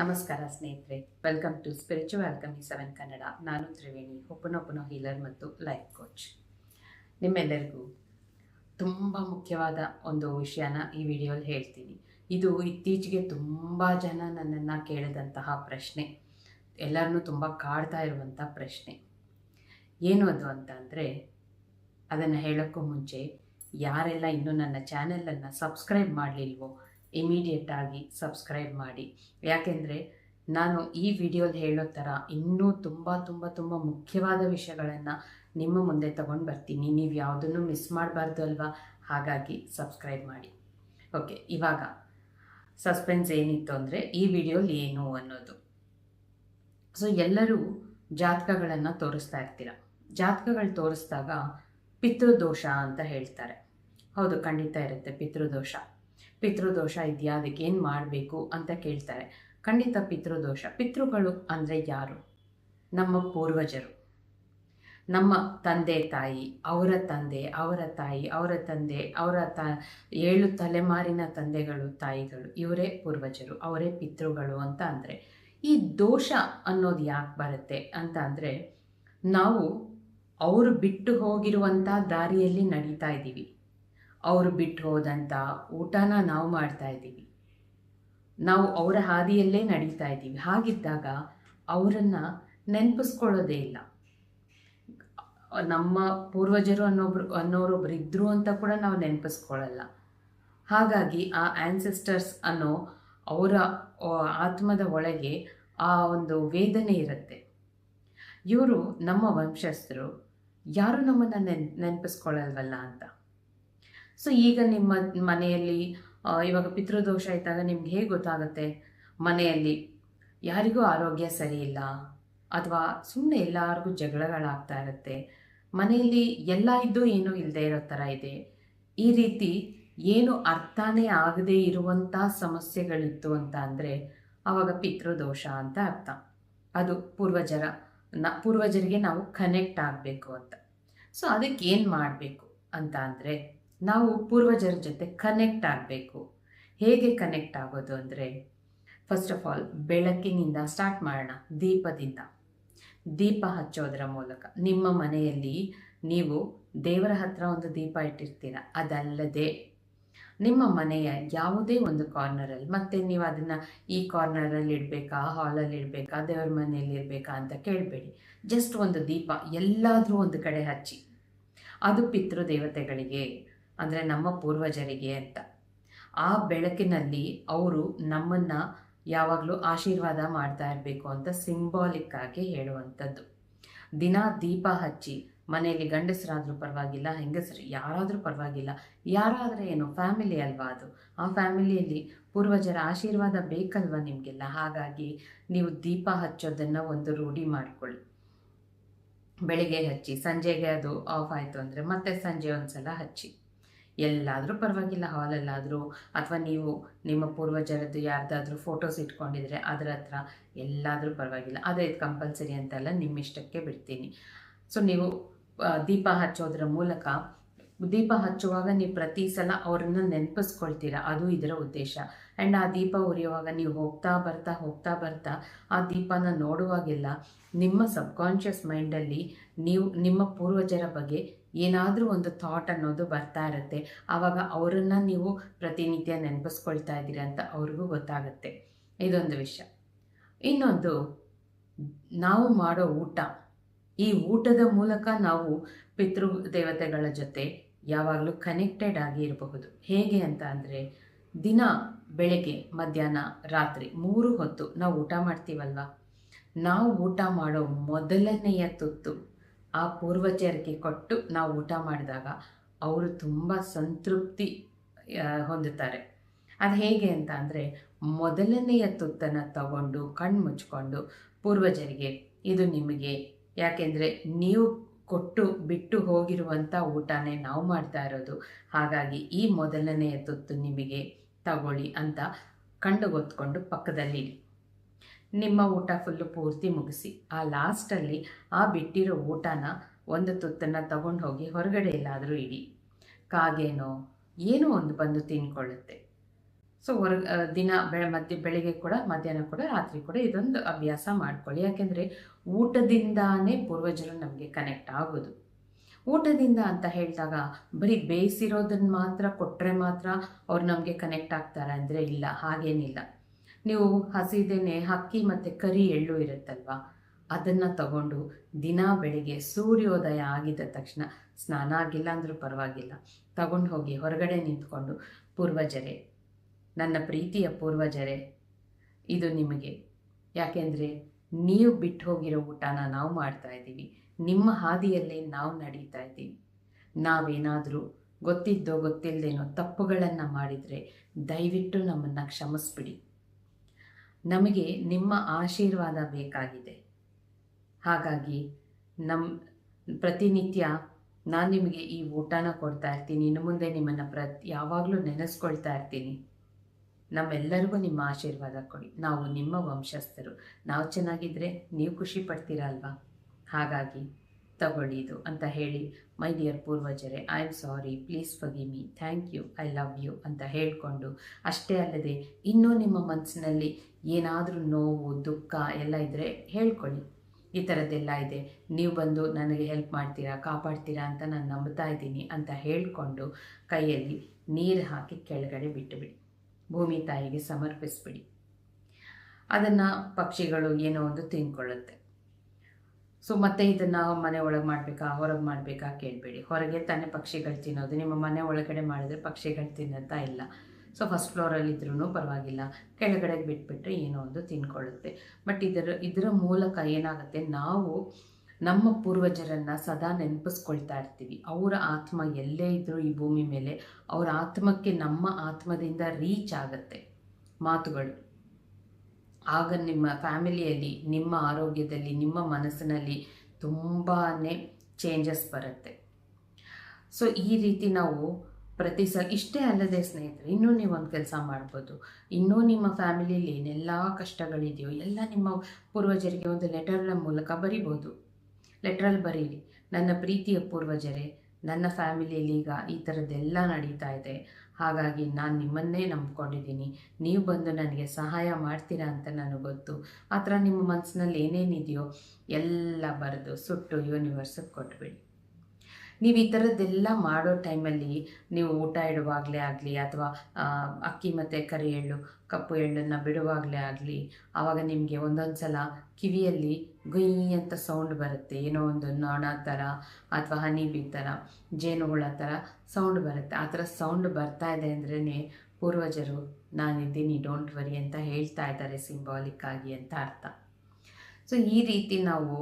ನಮಸ್ಕಾರ ಸ್ನೇಹಿತರೆ. Welcome to spiritual alchemy seven Kannada ನಾನು ತ್ರಿವೇಣಿ ಒಪ್ಪನೊಪ್ಪನ ಹೀಲರ್ ಮತ್ತು ಲೈಫ್ ಕೋಚ್ ನಿಮ್ಮೆಲ್ಲರಿಗೂ ತುಂಬ ಮುಖ್ಯವಾದ ಒಂದು ವಿಷಯನ ಈ ವಿಡಿಯೋಲಿ ಹೇಳ್ತೀನಿ. ಇದು ಇತ್ತೀಚೆಗೆ ತುಂಬ ಜನ ನನ್ನನ್ನು ಕೇಳಿದಂತಹ ಪ್ರಶ್ನೆ. ಎಲ್ಲರನ್ನೂ ತುಂಬ ಕಾಡ್ತಾ ಇರುವಂಥ ಪ್ರಶ್ನೆ. ಏನು ಅದು ಅಂತ ಅಂದರೆ, ಅದನ್ನು ಹೇಳೋಕ್ಕೂ ಮುಂಚೆ ಯಾರೆಲ್ಲ ಇನ್ನೂ ನನ್ನ ಚಾನೆಲನ್ನು ಸಬ್ಸ್ಕ್ರೈಬ್ ಮಾಡಲಿಲ್ವೋ ಇಮಿಡಿಯೇಟ್ ಆಗಿ ಸಬ್ಸ್ಕ್ರೈಬ್ ಮಾಡಿ. ಯಾಕೆಂದರೆ ನಾನು ಈ ವಿಡಿಯೋಲಿ ಹೇಳೋ ಥರ ಇನ್ನೂ ತುಂಬ ತುಂಬ ತುಂಬ ಮುಖ್ಯವಾದ ವಿಷಯಗಳನ್ನು ನಿಮ್ಮ ಮುಂದೆ ತಗೊಂಡು ಬರ್ತೀನಿ. ನೀವು ಯಾವುದನ್ನು ಮಿಸ್ ಮಾಡಬಾರ್ದು ಅಲ್ವಾ? ಹಾಗಾಗಿ ಸಬ್ಸ್ಕ್ರೈಬ್ ಮಾಡಿ. ಓಕೆ ಇವಾಗ ಸಸ್ಪೆನ್ಸ್ ಏನಿತ್ತು ಅಂದರೆ ಈ ವಿಡಿಯೋಲಿ ಏನು ಅನ್ನೋದು. ಸೊ ಎಲ್ಲರೂ ಜಾತಕಗಳನ್ನು ತೋರಿಸ್ತಾ ಇರ್ತೀರ. ಜಾತಕಗಳು ತೋರಿಸಿದಾಗ ಪಿತೃದೋಷ ಅಂತ ಹೇಳ್ತಾರೆ. ಹೌದು, ಖಂಡಿತ ಇರುತ್ತೆ ಪಿತೃದೋಷ. ಪಿತೃದೋಷ ಇದೆಯಾ? ಏನು ಮಾಡಬೇಕು ಅಂತ ಕೇಳ್ತಾರೆ. ಖಂಡಿತ ಪಿತೃದೋಷ. ಪಿತೃಗಳು ಅಂದರೆ ಯಾರು? ನಮ್ಮ ಪೂರ್ವಜರು. ನಮ್ಮ ತಂದೆ, ತಾಯಿ, ಅವರ ತಂದೆ, ಅವರ ತಾಯಿ, ಅವರ ತಂದೆ, ಅವರ ತ, ಏಳು ತಲೆಮಾರಿನ ತಂದೆಗಳು, ತಾಯಿಗಳು, ಇವರೇ ಪೂರ್ವಜರು, ಅವರೇ ಪಿತೃಗಳು ಅಂತ ಅಂದರೆ, ಈ ದೋಷ ಅನ್ನೋದು ಯಾಕೆ ಬರುತ್ತೆ ಅಂತ ಅಂದರೆ, ನಾವು ಅವರು ಬಿಟ್ಟು ಹೋಗಿರುವಂಥ ದಾರಿಯಲ್ಲಿ ನಡೀತಾ ಇದ್ದೀವಿ. ಅವರು ಬಿಟ್ಟು ಹೋದಂಥ ಊಟನ ನಾವು ಮಾಡ್ತಾ ಇದ್ದೀವಿ. ನಾವು ಅವರ ಹಾದಿಯಲ್ಲೇ ನಡೀತಾ ಇದ್ದೀವಿ. ಹಾಗಿದ್ದಾಗ ಅವರನ್ನು ನೆನಪಿಸ್ಕೊಳ್ಳೋದೇ ಇಲ್ಲ. ನಮ್ಮ ಪೂರ್ವಜರು ಅನ್ನೊಬ್ರು ಅನ್ನೋರೊಬ್ರು ಇದ್ದರು ಅಂತ ಕೂಡ ನಾವು ನೆನಪಿಸ್ಕೊಳ್ಳಲ್ಲ. ಹಾಗಾಗಿ ಆ ಆ್ಯನ್ಸೆಸ್ಟರ್ಸ್ ಅನ್ನೋ ಅವರ ಆತ್ಮದ ಒಳಗೆ ಆ ಒಂದು ವೇದನೆ ಇರುತ್ತೆ. ಇವರು ನಮ್ಮ ವಂಶಸ್ಥರು. ಯಾರು ನಮ್ಮನ್ನು ನೆನ್, ನೆನಪಿಸ್ಕೊಳ್ಳಲ್ವಲ್ಲ ಅಂತ. ಸೊ ಈಗ ನಿಮ್ಮ ಮನೆಯಲ್ಲಿ ಇವಾಗ ಪಿತೃದೋಷ ಇದ್ದಾಗ ನಿಮ್ಗೆ ಹೇಗೆ ಗೊತ್ತಾಗುತ್ತೆ? ಮನೆಯಲ್ಲಿ ಯಾರಿಗೂ ಆರೋಗ್ಯ ಸರಿ ಇಲ್ಲ, ಅಥವಾ ಸುಮ್ಮನೆ ಎಲ್ಲರಿಗೂ ಜಗಳಗಳಾಗ್ತಾ ಇರುತ್ತೆ. ಮನೆಯಲ್ಲಿ ಎಲ್ಲ ಇದ್ದು ಏನೂ ಇಲ್ಲದೆ ಇರೋ ಥರ ಇದೆ. ಈ ರೀತಿ ಏನು ಅರ್ಥನೇ ಆಗದೇ ಇರುವಂಥ ಸಮಸ್ಯೆಗಳಿತ್ತು ಅಂತ ಅಂದರೆ ಆವಾಗ ಪಿತೃದೋಷ ಅಂತ ಅರ್ಥ. ಅದು ಪೂರ್ವಜರ, ನ, ಪೂರ್ವಜರಿಗೆ ನಾವು ಕನೆಕ್ಟ್ ಆಗಬೇಕು ಅಂತ. ಸೊ ಅದಕ್ಕೆ ಏನು ಮಾಡಬೇಕು ಅಂತ ಅಂದರೆ ನಾವು ಪೂರ್ವಜರ ಜೊತೆ ಕನೆಕ್ಟ್ ಆಗಬೇಕು. ಹೇಗೆ ಕನೆಕ್ಟ್ ಆಗೋದು ಅಂದರೆ ಫಸ್ಟ್ ಆಫ್ ಆಲ್ ಬೆಳಕಿನಿಂದ ಸ್ಟಾರ್ಟ್ ಮಾಡೋಣ. ದೀಪದಿಂದ. ದೀಪ ಹಚ್ಚೋದರ ಮೂಲಕ. ನಿಮ್ಮ ಮನೆಯಲ್ಲಿ ನೀವು ದೇವರ ಹತ್ರ ಒಂದು ದೀಪ ಇಟ್ಟಿರ್ತೀರ, ಅದಲ್ಲದೆ ನಿಮ್ಮ ಮನೆಯ ಯಾವುದೇ ಒಂದು ಕಾರ್ನರಲ್ಲಿ ಮತ್ತೆ ನೀವು ಅದನ್ನು ಈ ಕಾರ್ನರಲ್ಲಿ ಇಡಬೇಕಾ ಹಾಲಲ್ಲಿ ಇಡಬೇಕಾ, ದೇವರ ಮನೆಯಲ್ಲಿ ಇರಬೇಕಾ ಅಂತ ಕೇಳಬೇಡಿ. ಜಸ್ಟ್ ಒಂದು ದೀಪ ಎಲ್ಲಾದರೂ ಒಂದು ಕಡೆ ಹಚ್ಚಿ. ಅದು ಪಿತೃದೇವತೆಗಳಿಗೆ ಅಂದರೆ ನಮ್ಮ ಪೂರ್ವಜರಿಗೆ ಅಂತ. ಆ ಬೆಳಕಿನಲ್ಲಿ ಅವರು ನಮ್ಮನ್ನು ಯಾವಾಗಲೂ ಆಶೀರ್ವಾದ ಮಾಡ್ತಾ ಇರಬೇಕು ಅಂತ ಸಿಂಬಾಲಿಕ್ ಆಗಿ ಹೇಳುವಂಥದ್ದು. ದಿನ ದೀಪ ಹಚ್ಚಿ ಮನೆಯಲ್ಲಿ ಗಂಡಸರಾದರೂ ಪರವಾಗಿಲ್ಲ, ಹೆಂಗಸರು ಯಾರಾದರೂ ಪರವಾಗಿಲ್ಲ. ಯಾರಾದರೆ ಏನು ಫ್ಯಾಮಿಲಿ ಅಲ್ವಾ ಅದು? ಆ ಫ್ಯಾಮಿಲಿಯಲ್ಲಿ ಪೂರ್ವಜರ ಆಶೀರ್ವಾದ ಬೇಕಲ್ವ ನಿಮಗೆಲ್ಲ? ಹಾಗಾಗಿ ನೀವು ದೀಪ ಹಚ್ಚೋದನ್ನು ಒಂದು ರೂಢಿ ಮಾಡಿಕೊಳ್ಳಿ. ಬೆಳಿಗ್ಗೆ ಹಚ್ಚಿ, ಸಂಜೆಗೆ ಅದು ಆಫ್ ಆಯಿತು ಅಂದರೆ ಮತ್ತೆ ಸಂಜೆ ಒಂದು ಸಲ ಹಚ್ಚಿ. ಎಲ್ಲಾದರೂ ಪರವಾಗಿಲ್ಲ ಹಾಲಲ್ಲಾದರೂ ಅಥವಾ ನೀವು ನಿಮ್ಮ ಪೂರ್ವಜರದ್ದು ಯಾರ್ದಾದ್ರೂ ಫೋಟೋಸ್ ಇಟ್ಕೊಂಡಿದ್ರೆ ಅದರ ಹತ್ರ ಎಲ್ಲಾದರೂ ಪರವಾಗಿಲ್ಲ. ಆದರೆ ಇದು ಕಂಪಲ್ಸರಿ ಅಂತೆಲ್ಲ, ನಿಮ್ಮ ಇಷ್ಟಕ್ಕೆ ಬಿಡ್ತೀನಿ. ಸೊ ನೀವು ದೀಪ ಹಚ್ಚೋದ್ರ ಮೂಲಕ ದೀಪ ಹಚ್ಚುವಾಗ ನೀವು ಪ್ರತಿ ಸಲ ಅವ್ರನ್ನ ನೆನಪಿಸ್ಕೊಳ್ತೀರಾ? ಅದು ಇದರ ಉದ್ದೇಶ. ಆ್ಯಂಡ್ ಆ ದೀಪ ಉರಿಯುವಾಗ ನೀವು ಹೋಗ್ತಾ ಬರ್ತಾ ಹೋಗ್ತಾ ಬರ್ತಾ ಆ ದೀಪನ ನೋಡುವಾಗೆಲ್ಲ ನಿಮ್ಮ ಸಬ್ಕಾನ್ಷಿಯಸ್ ಮೈಂಡಲ್ಲಿ ನೀವು, ನಿಮ್ಮ ಪೂರ್ವಜರ ಬಗ್ಗೆ ಏನಾದರೂ ಒಂದು ಥಾಟ್ ಅನ್ನೋದು ಬರ್ತಾ ಇರುತ್ತೆ. ಆವಾಗ ಅವರನ್ನು ನೀವು ಪ್ರತಿನಿತ್ಯ ನೆನಪಿಸ್ಕೊಳ್ತಾ ಇದ್ದೀರಿ ಅಂತ ಅವ್ರಿಗೂ ಗೊತ್ತಾಗುತ್ತೆ. ಇದೊಂದು ವಿಷಯ. ಇನ್ನೊಂದು, ನಾವು ಮಾಡೋ ಊಟ. ಈ ಊಟದ ಮೂಲಕ ನಾವು ಪಿತೃ ದೇವತೆಗಳ ಜೊತೆ ಯಾವಾಗಲೂ ಕನೆಕ್ಟೆಡ್ ಆಗಿ ಇರಬಹುದು. ಹೇಗೆ ಅಂತ ಅಂದರೆ, ದಿನ ಬೆಳಗ್ಗೆ, ಮಧ್ಯಾಹ್ನ, ರಾತ್ರಿ ಮೂರು ಹೊತ್ತು ನಾವು ಊಟ ಮಾಡ್ತೀವಲ್ವ? ನಾವು ಊಟ ಮಾಡೋ ಮೊದಲನೆಯ ತುತ್ತು ಆ ಪೂರ್ವಜರಿಗೆ ಕೊಟ್ಟು ನಾವು ಊಟ ಮಾಡಿದಾಗ ಅವರು ತುಂಬ ಸಂತೃಪ್ತಿ ಹೊಂದುತ್ತಾರೆ. ಅದು ಹೇಗೆ ಅಂತ ಅಂದರೆ ಮೊದಲನೆಯ ತುತ್ತನ್ನು ತಗೊಂಡು, ಕಣ್ಣು ಮುಚ್ಕೊಂಡು ಪೂರ್ವಜರಿಗೆ, ಇದು ನಿಮಗೆ, ಯಾಕೆಂದರೆ ನೀವು ಕೊಟ್ಟು ಬಿಟ್ಟು ಹೋಗಿರುವಂಥ ಊಟನೇ ನಾವು ಮಾಡ್ತಾ ಇರೋದು. ಹಾಗಾಗಿ ಈ ಮೊದಲನೆಯ ತುತ್ತು ನಿಮಗೆ ತಗೊಳ್ಳಿ ಅಂತ ಕಂಡುಗೊತ್ಕೊಂಡು ಪಕ್ಕದಲ್ಲಿ ನಿಮ್ಮ ಊಟ ಫುಲ್ಲು ಪೂರ್ತಿ ಮುಗಿಸಿ, ಆ ಲಾಸ್ಟಲ್ಲಿ ಆ ಬಿಟ್ಟಿರೋ ಊಟನ ಒಂದು ತುತ್ತನ್ನು ತಗೊಂಡು ಹೋಗಿ ಹೊರಗಡೆ ಎಲ್ಲಾದರೂ ಇಡಿ. ಕಾಗೇನೋ, ಏನೋ ಒಂದು ಬಂದು ತಿನ್ಕೊಳ್ಳುತ್ತೆ. ಸೊ ಹೊರ ದಿನ ಬೆಳೆ ಮಧ್ಯ, ಬೆಳಿಗ್ಗೆ ಕೂಡ, ಮಧ್ಯಾಹ್ನ ಕೂಡ, ರಾತ್ರಿ ಕೂಡ ಇದೊಂದು ಅಭ್ಯಾಸ ಮಾಡ್ಕೊಳ್ಳಿ. ಯಾಕೆಂದರೆ ಊಟದಿಂದಾನೇ ಪೂರ್ವಜರು ನಮಗೆ ಕನೆಕ್ಟ್ ಆಗೋದು. ಊಟದಿಂದ ಅಂತ ಹೇಳಿದಾಗ ಬರೀ ಬೇಯಿಸಿರೋದನ್ನ ಮಾತ್ರ ಕೊಟ್ಟರೆ ಮಾತ್ರ ಅವ್ರು ನಮಗೆ ಕನೆಕ್ಟ್ ಆಗ್ತಾರೆ ಅಂದರೆ ಇಲ್ಲ, ಹಾಗೇನಿಲ್ಲ. ನೀವು ಹಸಿದೆನೆ ಅಕ್ಕಿ ಮತ್ತು ಕರಿ ಎಳ್ಳು ಇರುತ್ತಲ್ವಾ? ಅದನ್ನು ತಗೊಂಡು ದಿನ ಬೆಳಿಗ್ಗೆ ಸೂರ್ಯೋದಯ ಆಗಿದ ತಕ್ಷಣ ಸ್ನಾನ ಆಗಿಲ್ಲ ಅಂದರೂ ಪರವಾಗಿಲ್ಲ. ತಗೊಂಡು ಹೋಗಿ ಹೊರಗಡೆ ನಿಂತ್ಕೊಂಡು ಪೂರ್ವಜರೇ, ನನ್ನ ಪ್ರೀತಿಯ ಪೂರ್ವಜರೇ, ಇದು ನಿಮಗೆ. ಯಾಕೆಂದರೆ ನೀವು ಬಿಟ್ಟು ಹೋಗಿರೋ ಊಟನ ನಾವು ಮಾಡ್ತಾ ಇದ್ದೀವಿ. ನಿಮ್ಮ ಹಾದಿಯಲ್ಲೇ ನಾವು ನಡೀತಾ ಇದ್ದೀವಿ. ನಾವೇನಾದರೂ ಗೊತ್ತಿದ್ದೋ ಗೊತ್ತಿಲ್ಲದೇನೋ ತಪ್ಪುಗಳನ್ನು ಮಾಡಿದರೆ ದಯವಿಟ್ಟು ನಮ್ಮನ್ನು ಕ್ಷಮಿಸ್ಬಿಡಿ. ನಮಗೆ ನಿಮ್ಮ ಆಶೀರ್ವಾದ ಬೇಕಾಗಿದೆ. ಹಾಗಾಗಿ ನಮ್ಮ ಪ್ರತಿನಿತ್ಯ ನಾನು ನಿಮಗೆ ಈ ಊಟನ ಕೊಡ್ತಾ ಇರ್ತೀನಿ. ಇನ್ನು ಮುಂದೆ ನಿಮ್ಮನ್ನು ಪ್ರತಿ, ಯಾವಾಗಲೂ ನೆನೆಸ್ಕೊಳ್ತಾ ಇರ್ತೀನಿ. ನಮ್ಮೆಲ್ಲರಿಗೂ ನಿಮ್ಮ ಆಶೀರ್ವಾದ ಕೊಡಿ. ನಾವು ನಿಮ್ಮ ವಂಶಸ್ಥರು. ನಾವು ಚೆನ್ನಾಗಿದ್ದರೆ ನೀವು ಖುಷಿ ಪಡ್ತೀರಾ ಅಲ್ವಾ? ಹಾಗಾಗಿ ತಗೊಳ್ಳಿ ಇದು ಅಂತ ಹೇಳಿ my dear ಪೂರ್ವಜರೇ I am sorry please forgive me thank you I love you ಅಂತ ಹೇಳಿಕೊಂಡು, ಅಷ್ಟೇ ಅಲ್ಲದೆ ಇನ್ನೂ ನಿಮ್ಮ ಮನಸ್ಸಿನಲ್ಲಿ ಏನಾದರೂ ನೋವು, ದುಃಖ ಎಲ್ಲ ಇದ್ದರೆ ಹೇಳ್ಕೊಳ್ಳಿ. ಈ ಥರದ್ದೆಲ್ಲ ಇದೆ. ನೀವು ಬಂದು ನನಗೆ ಹೆಲ್ಪ್ ಮಾಡ್ತೀರಾ, ಕಾಪಾಡ್ತೀರಾ ಅಂತ ನಾನು ನಂಬ್ತಾ ಇದ್ದೀನಿ ಅಂತ ಹೇಳಿಕೊಂಡು ಕೈಯಲ್ಲಿ ನೀರು ಹಾಕಿ ಕೆಳಗಡೆ ಬಿಟ್ಟುಬಿಡಿ. ಭೂಮಿ ತಾಯಿಗೆ ಸಮರ್ಪಿಸ್ಬಿಡಿ. ಅದನ್ನು ಪಕ್ಷಿಗಳು ಏನೋ ಒಂದು ತಿನ್ಕೊಳ್ಳುತ್ತೆ. ಸೊ ಮತ್ತೆ ಇದನ್ನು ಮನೆ ಒಳಗೆ ಮಾಡಬೇಕಾ, ಹೊರಗೆ ಮಾಡಬೇಕಾ ಕೇಳಬೇಡಿ. ಹೊರಗೆ ತಾನೇ ಪಕ್ಷಿಗಳು ತಿನ್ನೋದು. ನಿಮ್ಮ ಮನೆ ಒಳಗಡೆ ಮಾಡಿದ್ರೆ ಪಕ್ಷಿಗಳು ತಿನ್ನೋಂಥ ಇಲ್ಲ. ಸೊ ಫಸ್ಟ್ ಫ್ಲೋರಲ್ಲಿ ಇದ್ರೂ ಪರವಾಗಿಲ್ಲ. ಕೆಳಗಡೆಗೆ ಬಿಟ್ಬಿಟ್ರೆ ಏನೋ ಒಂದು ತಿನ್ಕೊಳ್ಳುತ್ತೆ. ಬಟ್ ಇದರ ಇದರ ಮೂಲಕ ಏನಾಗುತ್ತೆ? ನಾವು ನಮ್ಮ ಪೂರ್ವಜರನ್ನು ಸದಾ ನೆನಪಿಸ್ಕೊಳ್ತಾ ಇರ್ತೀವಿ. ಅವರ ಆತ್ಮ ಎಲ್ಲೇ ಇದ್ದರೂ ಈ ಭೂಮಿ ಮೇಲೆ, ಅವರ ಆತ್ಮಕ್ಕೆ ನಮ್ಮ ಆತ್ಮದಿಂದ ರೀಚ್ ಆಗುತ್ತೆ ಮಾತುಗಳು. ಆಗ ನಿಮ್ಮ ಫ್ಯಾಮಿಲಿಯಲ್ಲಿ, ನಿಮ್ಮ ಆರೋಗ್ಯದಲ್ಲಿ, ನಿಮ್ಮ ಮನಸ್ಸಿನಲ್ಲಿ ತುಂಬಾ ಚೇಂಜಸ್ ಬರುತ್ತೆ. ಸೊ ಈ ರೀತಿ ನಾವು ಪ್ರತಿ ಸಲ ಇಷ್ಟೇ ಅಲ್ಲದೆ ಸ್ನೇಹಿತರೆ, ಇನ್ನೂ ನೀವು ಒಂದು ಕೆಲಸ ಮಾಡ್ಬೋದು. ಇನ್ನೂ ನಿಮ್ಮ ಫ್ಯಾಮಿಲಿಯಲ್ಲಿ ಏನೆಲ್ಲ ಕಷ್ಟಗಳಿದೆಯೋ, ಎಲ್ಲ ನಿಮ್ಮ ಪೂರ್ವಜರಿಗೆ ಒಂದು ಲೆಟರ್ನ ಮೂಲಕ ಬರಿಬೋದು. ಲೆಟ್ರಲ್ಲಿ ಬರೀರಿ, ನನ್ನ ಪ್ರೀತಿಯ ಪೂರ್ವಜರೇ, ನನ್ನ ಫ್ಯಾಮಿಲಿಯಲ್ಲಿ ಈಗ ಈ ಥರದ್ದೆಲ್ಲ ನಡೀತಾ ಇದೆ. ಹಾಗಾಗಿ ನಾನು ನಿಮ್ಮನ್ನೇ ನಂಬ್ಕೊಂಡಿದ್ದೀನಿ. ನೀವು ಬಂದು ನನಗೆ ಸಹಾಯ ಮಾಡ್ತೀರಾ ಅಂತ ನನಗೆ ಗೊತ್ತು. ಆ ಥರ ನಿಮ್ಮ ಮನಸ್ಸಿನಲ್ಲಿ ಏನೇನಿದೆಯೋ ಎಲ್ಲ ಬರೆದು ಸುಟ್ಟು ಯೂನಿವರ್ಸಿಗೆ ಕೊಟ್ಬಿಡಿ. ನೀವು ಈ ಥರದ್ದೆಲ್ಲ ಮಾಡೋ ಟೈಮಲ್ಲಿ ನೀವು ಊಟ ಇಡುವಾಗಲೇ ಆಗಲಿ ಅಥವಾ ಅಕ್ಕಿ ಮತ್ತು ಕರಿ ಎಳ್ಳು, ಕಪ್ಪು ಎಳ್ಳನ್ನು ಬಿಡುವಾಗಲೇ ಆಗಲಿ, ಆವಾಗ ನಿಮಗೆ ಒಂದೊಂದು ಸಲ ಕಿವಿಯಲ್ಲಿ ಗುಯ್ ಅಂತ ಸೌಂಡ್ ಬರುತ್ತೆ. ಏನೋ ಒಂದು ನೊಣ ಥರ ಅಥವಾ ಹನಿ ಬಿ ಥರ ಜೇನುಹುಳ ಥರ ಸೌಂಡ್ ಬರುತ್ತೆ. ಆ ಥರ ಸೌಂಡ್ ಬರ್ತಾ ಇದೆ ಅಂದ್ರೇ ಪೂರ್ವಜರು, ನಾನಿದ್ದೀನಿ, ಡೋಂಟ್ ವರಿ ಅಂತ ಹೇಳ್ತಾ ಇದ್ದಾರೆ ಸಿಂಬಾಲಿಕ್ ಆಗಿ ಅಂತ ಅರ್ಥ. ಸೊ ಈ ರೀತಿ ನಾವು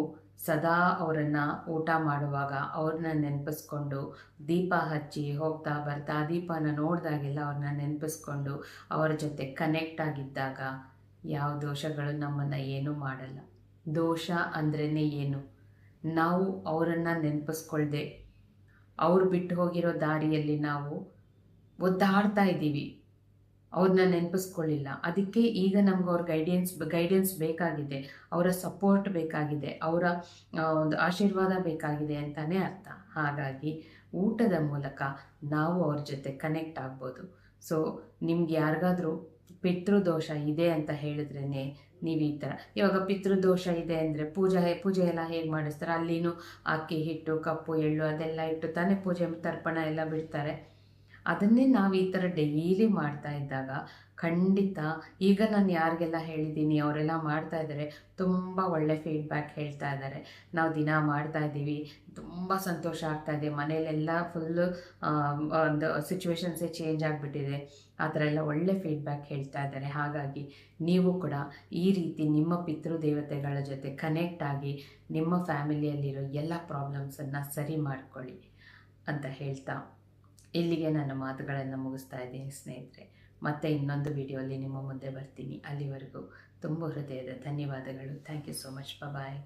ಸದಾ ಅವರನ್ನು ಊಟ ಮಾಡುವಾಗ ಅವ್ರನ್ನ ನೆನಪಿಸ್ಕೊಂಡು ದೀಪ ಹಚ್ಚಿ ಹೋಗ್ತಾ ಬರ್ತಾ ದೀಪನ ನೋಡಿದಾಗೆಲ್ಲ ಅವ್ರನ್ನ ನೆನಪಿಸ್ಕೊಂಡು ಅವರ ಜೊತೆ ಕನೆಕ್ಟ್ ಆಗಿದ್ದಾಗ ಯಾವ ದೋಷಗಳು ನಮ್ಮನ್ನು ಏನೂ ಮಾಡಲ್ಲ. ದೋಷ ಅಂದ್ರೇ ಏನು? ನಾವು ಅವರನ್ನು ನೆನಪಿಸ್ಕೊಳ್ದೆ, ಅವ್ರು ಬಿಟ್ಟು ಹೋಗಿರೋ ದಾರಿಯಲ್ಲಿ ನಾವು ಒದ್ದಾಡ್ತಾ ಇದ್ದೀವಿ. ಅವ್ರನ್ನ ನೆನಪಿಸ್ಕೊಳ್ಳಿಲ್ಲ. ಅದಕ್ಕೆ ಈಗ ನಮ್ಗೆ ಅವ್ರ ಗೈಡೆನ್ಸ್ ಗೈಡೆನ್ಸ್ ಬೇಕಾಗಿದೆ. ಅವರ ಸಪೋರ್ಟ್ ಬೇಕಾಗಿದೆ. ಅವರ ಒಂದು ಆಶೀರ್ವಾದ ಬೇಕಾಗಿದೆ ಅಂತಲೇ ಅರ್ಥ. ಹಾಗಾಗಿ ಊಟದ ಮೂಲಕ ನಾವು ಅವ್ರ ಜೊತೆ ಕನೆಕ್ಟ್ ಆಗ್ಬೋದು. ಸೊ ನಿಮ್ಗೆ ಯಾರಿಗಾದ್ರೂ ಪಿತೃದೋಷ ಇದೆ ಅಂತ ಹೇಳಿದ್ರೇ ನೀವು ಈ ಥರ ಇವಾಗ ಪಿತೃದೋಷ ಇದೆ ಅಂದರೆ ಪೂಜೆ ಪೂಜೆ ಎಲ್ಲ ಹೇಗೆ ಮಾಡಿಸ್ತಾರೆ? ಅಲ್ಲಿನೂ ಅಕ್ಕಿ ಹಿಟ್ಟು, ಕಪ್ಪು, ಎಳ್ಳು ಅದೆಲ್ಲ ಇಟ್ಟು ತಾನೇ ಪೂಜೆ, ತರ್ಪಣ ಎಲ್ಲ ಬಿಡ್ತಾರೆ. ಅದನ್ನೇ ನಾವು ಈ ಥರ ಡೈಲಿ ಮಾಡ್ತಾ ಇದ್ದಾಗ ಖಂಡಿತ ಈಗ ನಾನು ಯಾರಿಗೆಲ್ಲ ಹೇಳಿದ್ದೀನಿ, ಅವರೆಲ್ಲ ಮಾಡ್ತಾ ಇದ್ದಾರೆ ತುಂಬ ಒಳ್ಳೆ ಫೀಡ್ಬ್ಯಾಕ್ ಹೇಳ್ತಾ ಇದ್ದಾರೆ ನಾವು ದಿನ ಮಾಡ್ತಾ ಇದ್ದೀವಿ, ತುಂಬ ಸಂತೋಷ ಆಗ್ತಾ ಇದೆ. ಮನೇಲೆಲ್ಲ ಫುಲ್ಲು ಒಂದು ಸಿಚುವೇಶನ್ಸೇ ಚೇಂಜ್ ಆಗಿಬಿಟ್ಟಿದೆ. ಆ ಥರ ಎಲ್ಲ ಒಳ್ಳೆ ಫೀಡ್ಬ್ಯಾಕ್ ಹೇಳ್ತಾ ಇದ್ದಾರೆ ಹಾಗಾಗಿ ನೀವು ಕೂಡ ಈ ರೀತಿ ನಿಮ್ಮ ಪಿತೃದೇವತೆಗಳ ಜೊತೆ ಕನೆಕ್ಟ್ ಆಗಿ ನಿಮ್ಮ ಫ್ಯಾಮಿಲಿಯಲ್ಲಿರೋ ಎಲ್ಲ ಪ್ರಾಬ್ಲಮ್ಸನ್ನು ಸರಿ ಮಾಡ್ಕೊಳ್ಳಿ ಅಂತ ಹೇಳ್ತಾ ಇಲ್ಲಿಗೆ ನನ್ನ ಮಾತುಗಳನ್ನು ಮುಗಿಸ್ತಾ ಇದ್ದೀನಿ, ಸ್ನೇಹಿತರೆ. ಮತ್ತೆ ಇನ್ನೊಂದು ವಿಡಿಯೋಲಿ ನಿಮ್ಮ ಮುಂದೆ ಬರ್ತೀನಿ. ಅಲ್ಲಿವರೆಗೂ ತುಂಬ ಹೃದಯದ ಧನ್ಯವಾದಗಳು. Thank you so much bye